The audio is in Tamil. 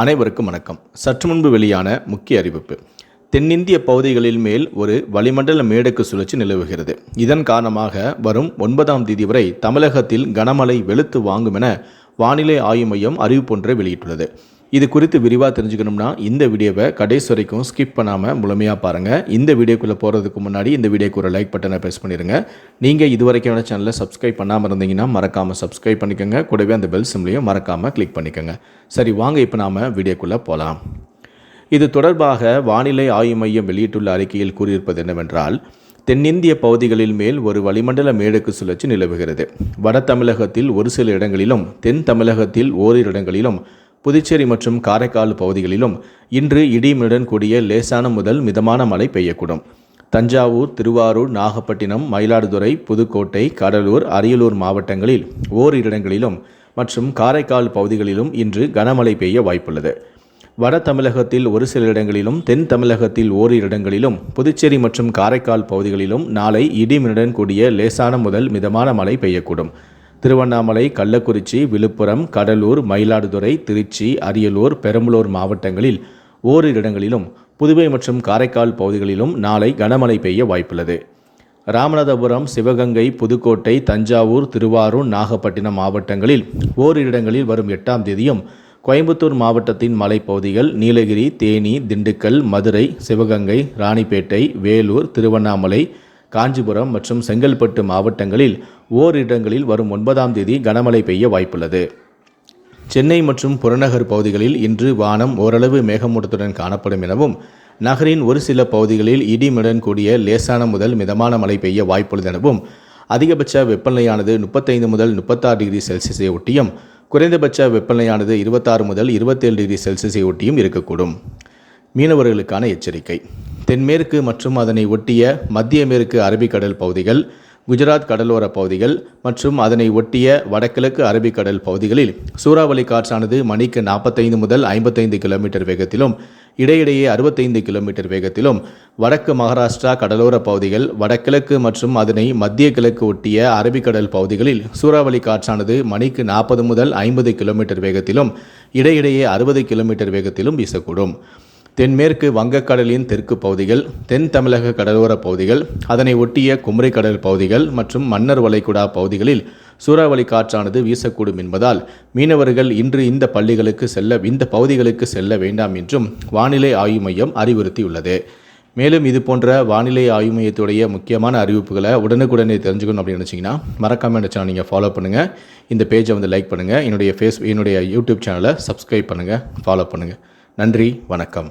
அனைவருக்கும் வணக்கம். சற்று முன்பு வெளியான முக்கிய அறிவிப்பு. தென்னிந்திய பகுதிகளில் மேல் ஒரு வளிமண்டல மேடக்கு சுழற்சி நிலவுகிறது. இதன் காரணமாக வரும் ஒன்பதாம் தேதி வரை தமிழகத்தில் கனமழை வெளுத்து வாங்கும் என வானிலை ஆய்வு மையம் அறிவிப்பொன்றை வெளியிட்டுள்ளது. இது குறித்து விரிவாக தெரிஞ்சுக்கணும்னா இந்த வீடியோவை கடைசி வரைக்கும் ஸ்கிப் பண்ணாமல் முழுமையாக பாருங்கள் இந்த வீடியோக்குள்ளே போகிறதுக்கு முன்னாடி இந்த வீடியோக்கு ஒரு லைக் பட்டனை ப்ரெஸ் பண்ணிடுங்க நீங்கள் இதுவரைக்கான சேனலை சப்ஸ்கிரைப் பண்ணாமல் இருந்தீங்கன்னா மறக்காமல் சப்ஸ்கிரைப் பண்ணிக்கோங்க. கூடவே அந்த பெல் சிம்லையும் மறக்காமல் கிளிக் பண்ணிக்கோங்க. சரி வாங்க இப்போ நாம் வீடியோக்குள்ளே போகலாம் இது தொடர்பாக வானிலை ஆய்வு மையம் வெளியிட்டுள்ள அறிக்கையில் கூறியிருப்பது என்னவென்றால் தென்னிந்திய பகுதிகளில் மேல் ஒரு வளிமண்டல மேடுக்கு சுழற்சி நிலவுகிறது. வட தமிழகத்தில் ஒரு சில இடங்களிலும் தென் தமிழகத்தில் ஓரிரு இடங்களிலும் புதுச்சேரி மற்றும் காரைக்கால் பகுதிகளிலும் இன்று இடியுடன் கூடிய லேசான முதல் மிதமான மழை பெய்யக்கூடும். தஞ்சாவூர் திருவாரூர் நாகப்பட்டினம் மயிலாடுதுறை புதுக்கோட்டை கடலூர் அரியலூர் மாவட்டங்களில் ஓரிரு இடங்களிலும் மற்றும் காரைக்கால் பகுதிகளிலும் இன்று கனமழை பெய்ய வாய்ப்புள்ளது. வட தமிழகத்தில் ஒரு சில இடங்களிலும் தென் தமிழகத்தில் ஓரிரு இடங்களிலும் புதுச்சேரி மற்றும் காரைக்கால் பகுதிகளிலும் நாளை இடிமின்னுடன் கூடிய லேசான முதல் மிதமான மழை பெய்யக்கூடும். திருவண்ணாமலை கள்ளக்குறிச்சி விழுப்புரம் கடலூர் மயிலாடுதுறை திருச்சி அரியலூர் பெரம்பலூர் மாவட்டங்களில் ஓரிரு இடங்களிலும் புதுவை மற்றும் காரைக்கால் பகுதிகளிலும் நாளை கனமழை பெய்ய வாய்ப்புள்ளது. ராமநாதபுரம் சிவகங்கை புதுக்கோட்டை தஞ்சாவூர் திருவாரூர் நாகப்பட்டினம் மாவட்டங்களில் ஓரிரு இடங்களில் வரும் எட்டாம் தேதியும் கோயம்புத்தூர் மாவட்டத்தின் மலைப்பகுதிகள் நீலகிரி தேனி திண்டுக்கல் மதுரை சிவகங்கை ராணிப்பேட்டை வேலூர் திருவண்ணாமலை காஞ்சிபுரம் மற்றும் செங்கல்பட்டு மாவட்டங்களில் ஓரிடங்களில் வரும் ஒன்பதாம் தேதி கனமழை பெய்ய வாய்ப்புள்ளது. சென்னை மற்றும் புறநகர் பகுதிகளில் இன்று வானம் ஓரளவு மேகமூட்டத்துடன் காணப்படும் எனவும் நகரின் ஒரு சில பகுதிகளில் இடிமுடன் கூடிய லேசான முதல் மிதமான மழை பெய்ய வாய்ப்புள்ளது எனவும் அதிகபட்ச வெப்பநிலையானது முப்பத்தைந்து முதல் முப்பத்தாறு டிகிரி செல்சியஸை ஒட்டியும் குறைந்தபட்ச வெப்பநிலையானது இருபத்தாறு முதல் இருபத்தேழு டிகிரி செல்சியஸை ஒட்டியும் இருக்கக்கூடும். மீனவர்களுக்கான எச்சரிக்கை. தென்மேற்கு மற்றும் அதனை ஒட்டிய மத்திய மேற்கு அரபிக்கடல் பகுதிகள் குஜராத் கடலோர பகுதிகள் மற்றும் அதனை ஒட்டிய வடகிழக்கு அரபிக்கடல் பகுதிகளில் சூறாவளி காற்றானது மணிக்கு நாற்பத்தைந்து முதல் ஐம்பத்தைந்து கிலோமீட்டர் வேகத்திலும் இடையிடையே அறுபத்தைந்து கிலோமீட்டர் வேகத்திலும் வடக்கு மகாராஷ்டிரா கடலோர பகுதிகள் வடகிழக்கு மற்றும் அதனை மத்திய கிழக்கு ஒட்டிய அரபிக்கடல் பகுதிகளில் சூறாவளி காற்றானது மணிக்கு நாற்பது முதல் ஐம்பது கிலோமீட்டர் வேகத்திலும் இடையிடையே அறுபது கிலோமீட்டர் வேகத்திலும் வீசக்கூடும். தென்மேற்கு வங்கக்கடலின் தெற்கு பகுதிகள் தென் தமிழக கடலோர பகுதிகள் அதனை ஒட்டிய குமரி கடல் பகுதிகள் மற்றும் மன்னர் வளைகுடா பகுதிகளில் சூறாவளி காற்றானது வீசக்கூடும் என்பதால் மீனவர்கள் இன்று இந்த பள்ளிகளுக்கு செல்ல இந்த பகுதிகளுக்கு செல்ல வேண்டாம் என்றும் வானிலை ஆய்வு மையம் அறிவுறுத்தியுள்ளது. மேலும் இது போன்ற வானிலை ஆய்வு மையத்துடைய முக்கியமான அறிவிப்புகளை உடனுக்குடனே தெரிஞ்சுக்கணும் அப்படின்னு நினச்சிங்கன்னா மறக்காமல் இந்த சேனல் நீங்கள் ஃபாலோ பண்ணுங்கள் இந்த பேஜை வந்து லைக் பண்ணுங்கள் என்னுடைய ஃபேஸ் என்னுடைய யூடியூப் சேனலை சப்ஸ்கிரைப் பண்ணுங்கள் ஃபாலோ பண்ணுங்கள் நன்றி வணக்கம்.